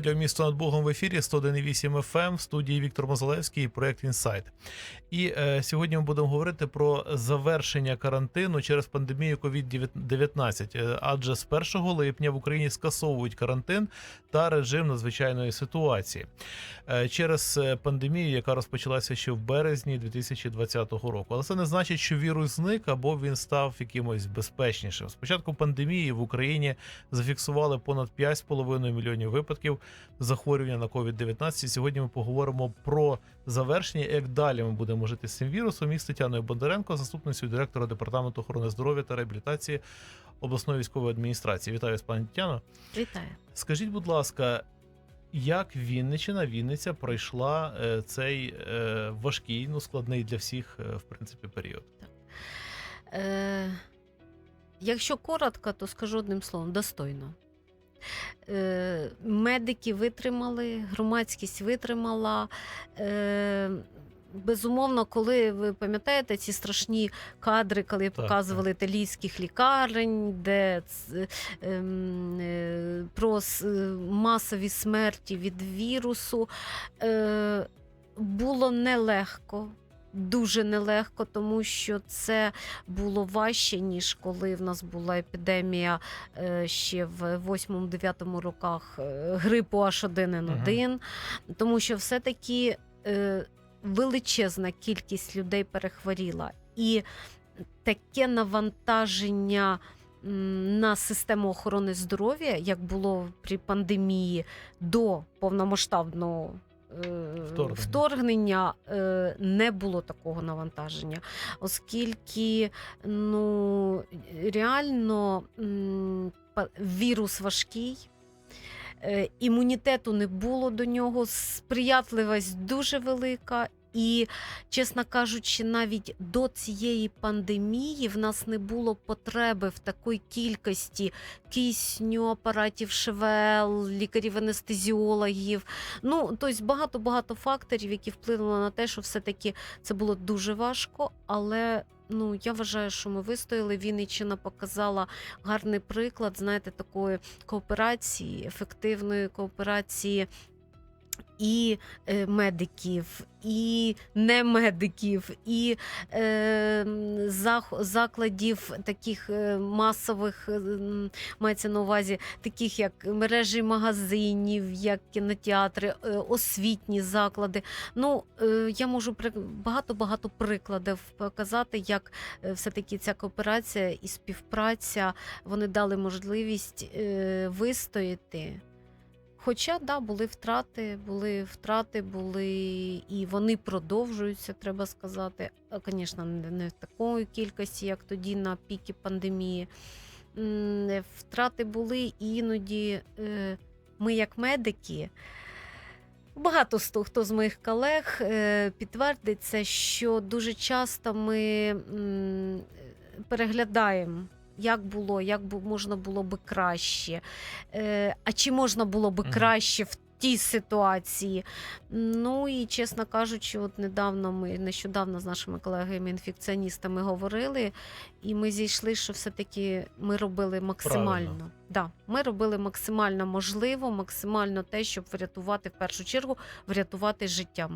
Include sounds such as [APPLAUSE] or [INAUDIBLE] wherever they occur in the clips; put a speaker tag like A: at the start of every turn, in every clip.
A: Радіо місто над Богом в ефірі 101,8 FM, в студії Віктор Мозалевський і проект Інсайт. І е, сьогодні ми будемо говорити про завершення карантину через пандемію COVID-19. Е, Адже з 1 липня в Україні скасовують карантин та режим надзвичайної ситуації Е, через е, пандемію, яка розпочалася ще в березні 2020 року. Але це не значить, що вірус зник або він став якимось безпечнішим. Спочатку пандемії в Україні зафіксували понад 5,5 мільйонів випадків захворювання на COVID-19. Сьогодні ми поговоримо про завершення, як далі ми будемо жити з цим вірусом. Із Тетяною Бондаренко, заступницею директора департаменту охорони здоров'я та реабілітації обласної військової адміністрації. Вітаю вас, пані Тетяно.
B: Вітаю.
A: Скажіть, будь ласка, як Вінниччина, Вінниця пройшла е, цей е, важкий, ну складний для всіх, е, в принципі, період?
B: Е, якщо коротко, то скажу одним словом: достойно. Е, медики витримали, громадськість витримала. Е, Безумовно, коли ви пам'ятаєте ці страшні кадри, коли показували італійських лікарень, де ем, е, про е, масові смерті від вірусу, е, було нелегко. Дуже нелегко, тому що це було важче, ніж коли в нас була епідемія е, ще в 8-9 роках е, грипу H1N1, тому що все-таки е, величезна кількість людей перехворіла. І таке навантаження на систему охорони здоров'я, як було при пандемії до повномасштабного
A: Вторгнення.
B: вторгнення, е, не було такого навантаження, оскільки ну, реально вірус важкий. е, Імунітету не було до нього, сприятливість дуже велика. І, чесно кажучи, навіть до цієї пандемії в нас не було потреби в такій кількості кисню, апаратів ШВЛ, лікарів-анестезіологів. Ну, тобто багато-багато факторів, які вплинули на те, що все-таки це було дуже важко, але. Ну, я вважаю, що ми вистояли. Вінниччина показала гарний приклад, знаєте, такої кооперації, ефективної кооперації і е, медиків, і немедиків, і е, закладів таких е, масових, е, мається на увазі, таких як мережі магазинів, як кінотеатри, освітні заклади. Ну, е, я можу багато-багато прикладів показати, як все-таки ця кооперація і співпраця вони дали можливість е, вистояти. Хоча да, були втрати, були втрати, були і вони продовжуються, треба сказати. Звісно, не не в такої кількості, як тоді на піки пандемії. Е, Втрати були і іноді е, ми, як медики, багато з тих, хто з моїх колег е, підтвердить це, що дуже часто ми переглядаємо. Як було, як можна було би краще, е, а чи можна було би краще в тій ситуації? Ну і чесно кажучи, от недавно ми нещодавно з нашими колегами-інфекціоністами говорили, і ми зійшли, що все-таки ми робили максимально.
A: Правильно.
B: Да, ми робили максимально можливо, максимально те, щоб врятувати в першу чергу, врятувати життя,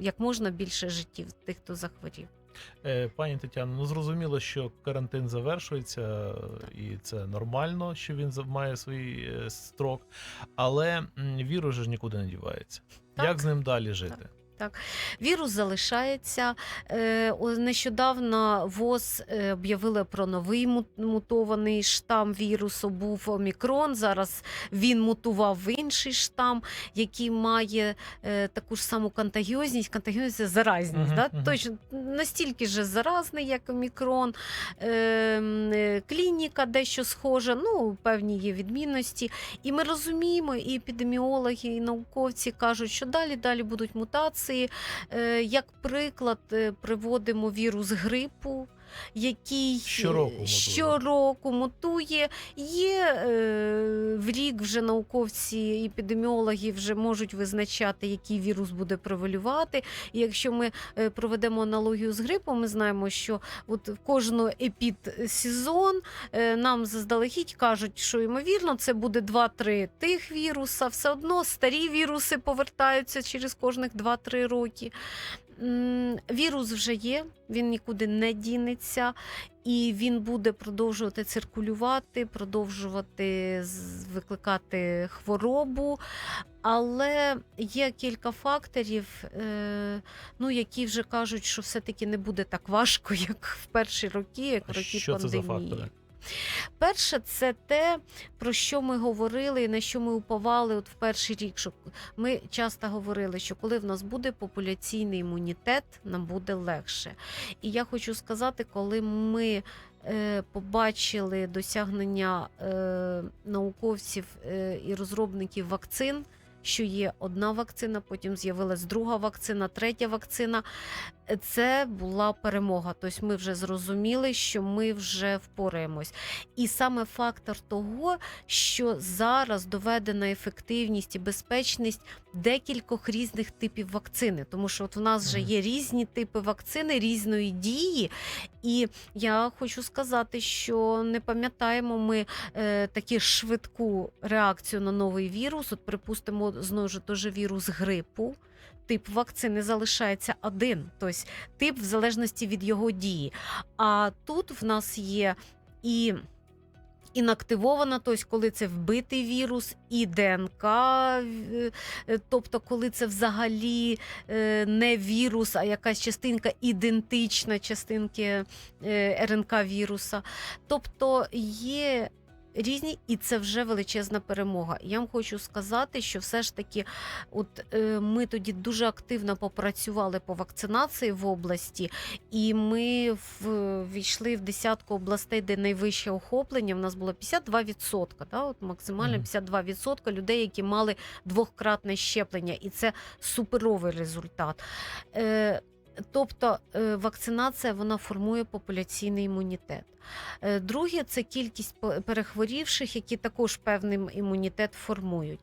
B: як можна більше життів тих, хто захворів.
A: Е, Пані Тетяно, ну зрозуміло, що карантин завершується, і це нормально, що він має свій е, строк, але вірус же ж нікуди не дівається.
B: Так.
A: Як з ним далі жити?
B: Вірус залишається. Е, Нещодавно ВОЗ е, об'явили про новий мутований штам вірусу. Був Омікрон. Зараз він мутував в інший штам, який має е, таку ж саму контагіозність. Контагіозність заразність.
A: Мгм,
B: да?
A: мгм.
B: Точно настільки ж заразний, як Омікрон. Е, м, е, клініка дещо схожа, ну певні є відмінності. І ми розуміємо, і епідеміологи, і науковці кажуть, що далі далі будуть мутації. Е, Як приклад, е, приводимо вірус грипу. Який
A: Щороку мутує.
B: щороку мутує. Є е, в рік вже науковці, епідеміологи вже можуть визначати, який вірус буде превалювати. І якщо ми е, проведемо аналогію з грипом, ми знаємо, що от в кожну епідсезон е, нам заздалегідь кажуть, що ймовірно це буде 2-3 тих віруса. Все одно старі віруси повертаються через кожних 2-3 роки. Вірус вже є, він нікуди не дінеться, і він буде продовжувати циркулювати, продовжувати викликати хворобу. Але є кілька факторів, е, ну, які вже кажуть, що все-таки не буде так важко, [LAUGHS] як в перші роки, як роки
A: Що це за фактори?
B: Перше, це те, про що ми говорили і на що ми уповали от в перший рік. Що ми часто говорили, що коли в нас буде популяційний імунітет, нам буде легше. І я хочу сказати, коли ми е, побачили досягнення е, науковців е, і розробників вакцин. Що є одна вакцина, потім з'явилась друга вакцина, третя вакцина. Це була перемога. Тобто ми вже зрозуміли, що ми вже впораємось. І саме фактор того, що зараз доведена ефективність і безпечність декількох різних типів вакцини, тому що от в нас вже є різні типи вакцини різної дії. І я хочу сказати, що не пам'ятаємо ми е, таку швидку реакцію на новий вірус. От, припустимо, знову ж теж вірус грипу. Тип вакцини залишається один, тобто тип в залежності від його дії. А тут в нас є і інактивована, тобто коли це вбитий вірус, і ДНК, е, тобто коли це взагалі е, не вірус, а якась частинка ідентична частинки е, РНК віруса. Тобто є. Різні, і це вже величезна перемога. Я вам хочу сказати, що все ж таки, от е, ми тоді дуже активно попрацювали по вакцинації в області, і ми в, війшли в десятку областей, де найвище охоплення. У нас було 52%, да, от максимально 52% людей, які мали двохкратне щеплення, і це суперовий результат. Е, Тобто е, вакцинація вона формує популяційний імунітет. Е, Друге, це кількість перехворівших, які також певний імунітет формують.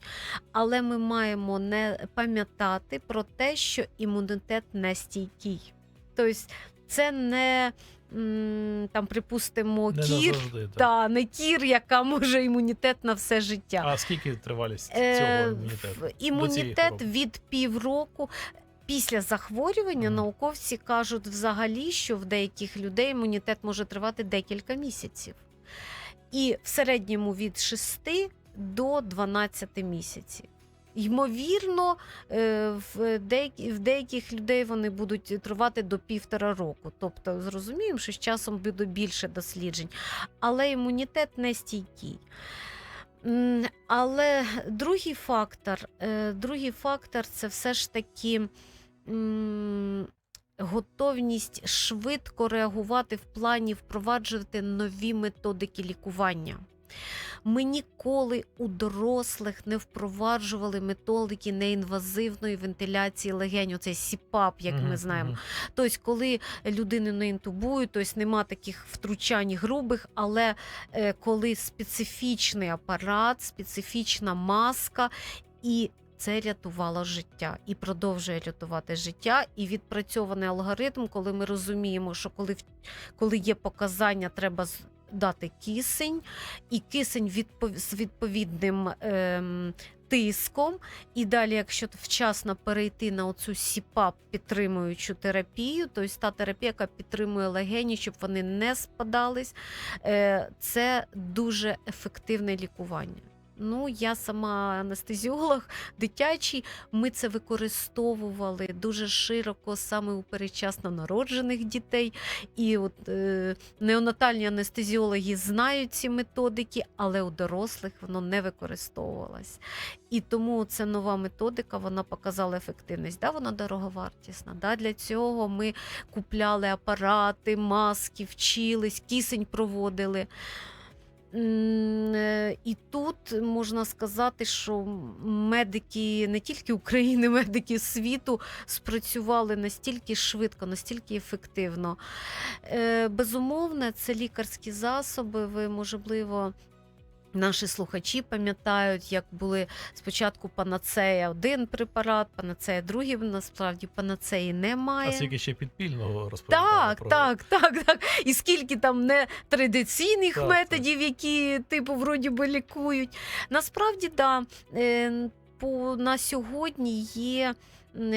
B: Але ми маємо не пам'ятати про те, що імунітет не стійкий. Тобто це не там, припустимо,
A: Не
B: кір,
A: назавжди. так.
B: та не кір, яка може імунітет на все життя.
A: А скільки тривалість
B: Е,
A: цього імунітету?
B: в- Імунітет від півроку. Після захворювання науковці кажуть взагалі, що в деяких людей імунітет може тривати декілька місяців. І в середньому від 6 до 12 місяців. Ймовірно, е, в деякі- в деяких людей вони будуть тривати до півтора року. Тобто зрозуміємо, що з часом буде більше досліджень. Але імунітет не стійкий. Але другий фактор, е, другий фактор це все ж таки готовність швидко реагувати в плані впроваджувати нові методики лікування. Ми ніколи у дорослих не впроваджували методики неінвазивної вентиляції легень, оцей СІПАП, як ми знаємо. Тобто, коли людину не інтубують, тобто нема таких втручань грубих, але е, коли специфічний апарат, специфічна маска, і це рятувало життя і продовжує рятувати життя. І відпрацьований алгоритм, коли ми розуміємо, що коли, коли є показання, треба дати кисень, і кисень відпов... з відповідним. Ем, Тиском, і далі, якщо вчасно перейти на оцю СІПАП підтримуючу терапію, тобто та терапія, яка підтримує легені, щоб вони не спадались, е, це дуже ефективне лікування. Ну, я сама анестезіолог дитячий. Ми це використовували дуже широко саме у передчасно народжених дітей. І от е, неонатальні анестезіологи знають ці методики, але у дорослих воно не використовувалось. І тому це нова методика, вона показала ефективність. Да, вона дороговартісна. Да? Для цього ми купляли апарати, маски, вчились, кисень проводили. Е, і тут можна сказати, що медики не тільки України, [LAUGHS] медики світу спрацювали настільки швидко, настільки ефективно. Е, Безумовно, це лікарські засоби. Ви можливо. Наші слухачі пам'ятають, як були спочатку панацея один препарат, панацея другий. Насправді панацеї немає.
A: А скільки ще підпільного розповідали
B: Так,
A: про
B: так, так, так. І скільки там не традиційних
A: Так,
B: методів, які типу вроді би лікують. Насправді, да, е, по, на сьогодні є.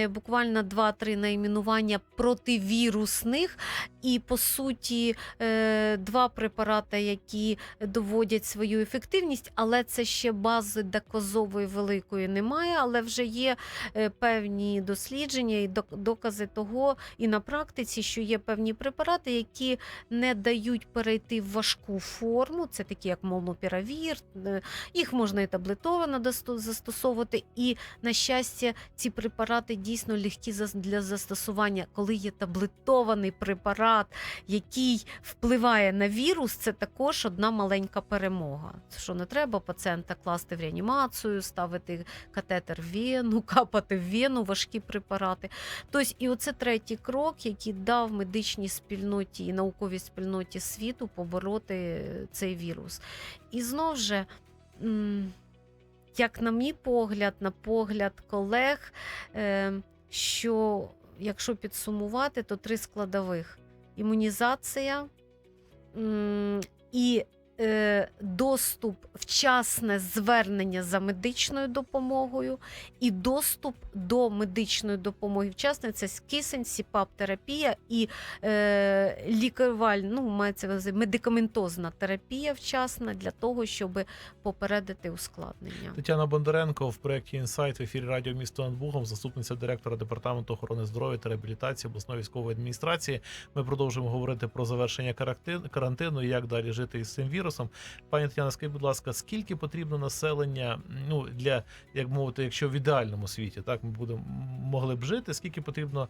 B: Буквально 2-3 найменування противірусних, і по суті е, два препарати, які доводять свою ефективність, але це ще бази доказової великої немає. Але вже є е, певні дослідження і докази того, і на практиці, що є певні препарати, які не дають перейти в важку форму. Це такі, як молнупіравір, е, їх можна і таблетовано застосовувати. І на щастя, ці препарати дійсно легкі для застосування. Коли є таблетований препарат, який впливає на вірус, це також одна маленька перемога. Що не треба пацієнта класти в реанімацію, ставити катетер в вену, [LAUGHS] капати в вену важкі препарати. Тобто, і оце третій крок, який дав медичній спільноті і науковій спільноті світу побороти цей вірус. І знов же. Як на мій погляд, на погляд колег, е, що якщо підсумувати, то три складових: імунізація і доступ, вчасне звернення за медичною допомогою, і доступ до медичної допомоги вчасне це кисень, сіпап-терапія і е, лікуваль, ну, мається на медикаментозна терапія вчасна для того, щоб попередити ускладнення.
A: Тетяна Бондаренко в проєкті Інсайт в ефірі радіо місто над Богом, заступниця директора департаменту охорони здоров'я та реабілітації обласної військової адміністрації. Ми продовжуємо говорити про завершення карантин- карантину і як далі жити із цим вірусом. Пані Тетяна, скажіть, будь ласка, скільки потрібно населення? Ну для як мовити, якщо в ідеальному світі так ми будемо могли б жити, скільки потрібно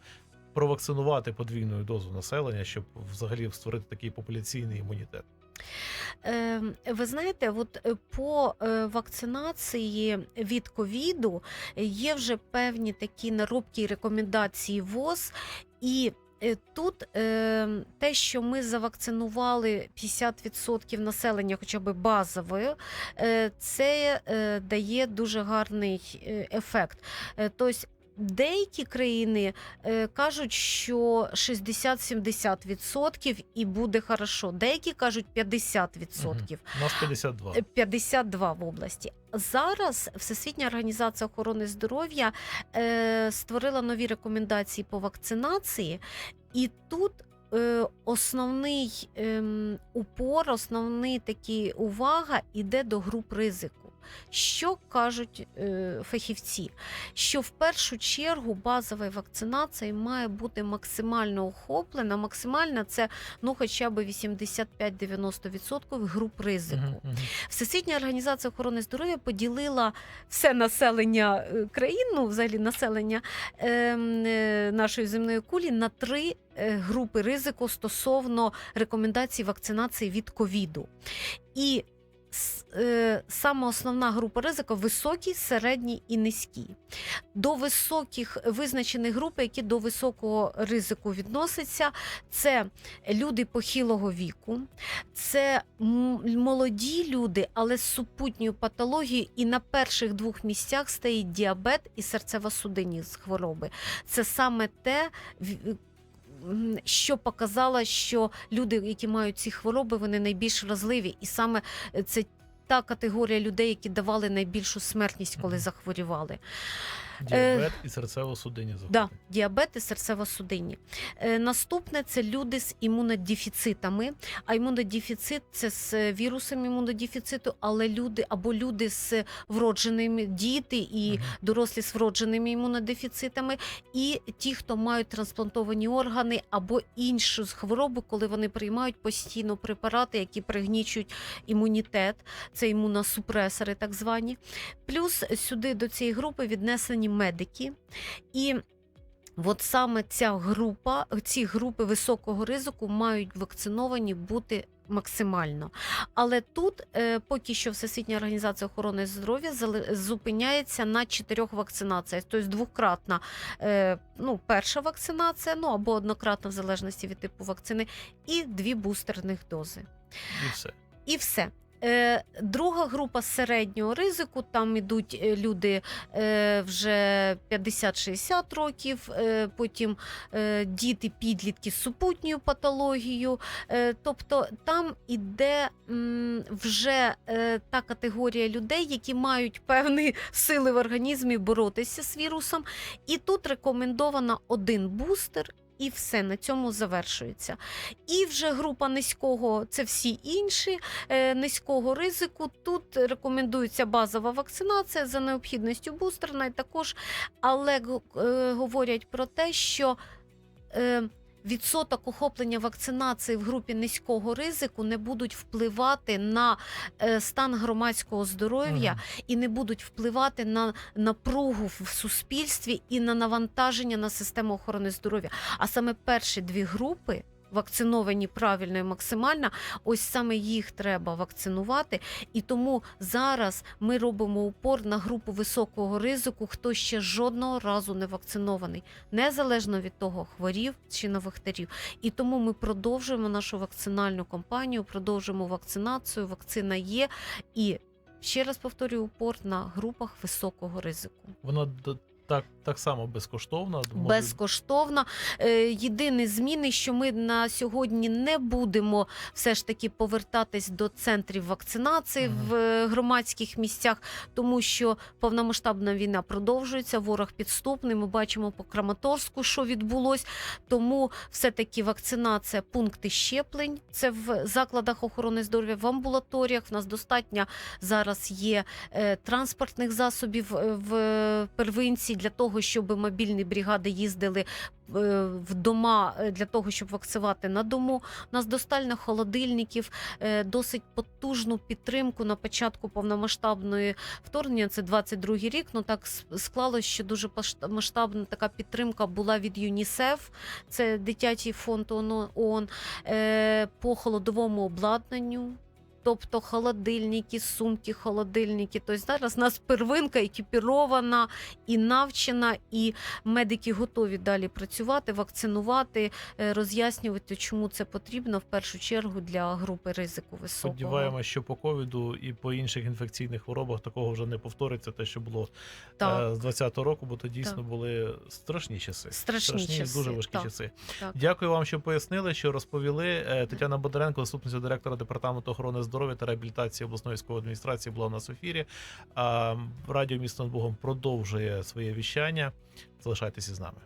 A: провакцинувати подвійною дозу населення, щоб взагалі створити такий популяційний імунітет?
B: Е, Ви знаєте, от е, по е, вакцинації від ковіду є вже певні такі наробки і рекомендації ВОЗ. І тут е, те, що ми завакцинували 50% населення, хоча б базовою, е, це е, дає дуже гарний е, ефект. Е, Тобто Деякі країни е, кажуть, що 60-70% і буде хорошо. Деякі кажуть 50%.
A: У нас 52.
B: Е, 52 в області. Зараз Всесвітня організація охорони здоров'я е, створила нові рекомендації по вакцинації, і тут е, основний ем, упор, основний такі увага йде до груп ризику. Що кажуть е, фахівці? Що в першу чергу базова вакцинація має бути максимально охоплена. Максимальна це ну хоча б 85-90% груп ризику. Всесвітня організація охорони здоров'я поділила все населення е, країн, ну взагалі населення ем, е, нашої земної кулі на три е, групи ризику стосовно рекомендацій вакцинації від ковіду. І саме основна група ризику високі, середні і низькі. До високих визначених груп, які до високого ризику відносяться, це люди похилого віку, це молоді люди, але з супутньою патологією, і на перших двох місцях стоїть діабет і серцево-судинні хвороби. Це саме те. Що показало, що люди, які мають ці хвороби, вони найбільш вразливі, і саме е, це та категорія людей, які давали найбільшу смертність, коли захворювали.
A: Діабет і серцево-судинні захворювання.
B: Да, діабет і серцево-судинні. Е, наступне це люди з імунодефіцитами. А імунодефіцит це з вірусом імунодефіциту, але люди або люди з вродженими діти і дорослі з вродженими імунодефіцитами, і ті, хто мають трансплантовані органи або іншу хворобу, коли вони приймають постійно препарати, які пригнічують імунітет, це імуносупресори, так звані. Плюс сюди до цієї групи віднесені медики. І От саме ця група, ці групи високого ризику мають вакциновані бути максимально. Але тут е, поки що Всесвітня організація охорони здоров'я зупиняється на чотирьох вакцинаціях, тобто двократна е, ну, перша вакцинація, ну або однократна в залежності від типу вакцини, і дві бустерних дози.
A: І все.
B: І все. Е, друга група середнього ризику, там ідуть е, люди е, вже 50-60 років, потім діти, підлітки з супутньою патологією. Тобто там іде вже та категорія людей, які мають певні [LAUGHS] сили в організмі боротися з вірусом. І тут рекомендовано один бустер. І все на цьому завершується. І вже група низького це всі інші е, низького ризику. Тут рекомендується базова вакцинація за необхідністю бустерна і також, але е, говорять про те, що е, відсоток охоплення вакцинації в групі низького ризику не будуть впливати на е, стан громадського здоров'я
A: угу.
B: і не будуть впливати на напругу в суспільстві і на навантаження на систему охорони здоров'я. А саме перші дві групи. Вакциновані правильно і максимально, ось саме їх треба вакцинувати, і тому зараз ми робимо упор на групу високого ризику, хто ще жодного разу не вакцинований, незалежно від того, хворів чи не вахтарів. І тому ми продовжуємо нашу вакцинальну кампанію, продовжуємо вакцинацію. Вакцина є і ще раз повторюю упор на групах високого ризику.
A: Вона так, так само безкоштовна. може-
B: Безкоштовно. Е, Єдині зміни, що ми на сьогодні не будемо все ж таки повертатись до центрів вакцинації
A: Мгм.
B: в е, громадських місцях, тому що повномасштабна війна продовжується, ворог підступний. Ми бачимо по Краматорську, що відбулось. Тому все-таки вакцинація, пункти щеплень. Це в закладах охорони здоров'я, в амбулаторіях. В нас достатньо зараз є е, транспортних засобів в первинці для того, щоб мобільні бригади їздили е, в дома е, для того, щоб вакцинувати на дому. У нас достатньо холодильників, е, досить потужну підтримку на початку повномасштабної вторгнення. Це 22-й рік. Ну так склалось, що дуже масштабна така підтримка була від ЮНІСЕФ, це дитячий фонд ООН, по холодовому обладнанню. Тобто холодильники, сумки, холодильники. Тобто зараз у нас первинка екіпірована і навчена, і медики готові далі працювати, вакцинувати, е, роз'яснювати, чому це потрібно в першу чергу для групи ризику високого.
A: Сподіваємося, що по ковіду і по інших інфекційних хворобах такого вже не повториться, те, що було
B: Так.
A: е, з 20-го року, бо то дійсно
B: Так.
A: були страшні часи.
B: Страшні часи,
A: дуже важкі
B: так.
A: часи.
B: Так.
A: Дякую вам, що пояснили, що розповіли. Е, Тетяна Бондаренко, заступниця директора департаменту охорони здоров'я та реабілітації обласної військової адміністрації, була у нас в ефірі. Радіо місто над Богом продовжує своє віщання. Залишайтеся з нами.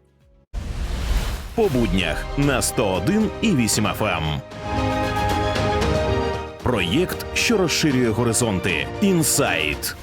C: По буднях на 101 і 8 FM. Проєкт, що розширює горизонти. Інсайт.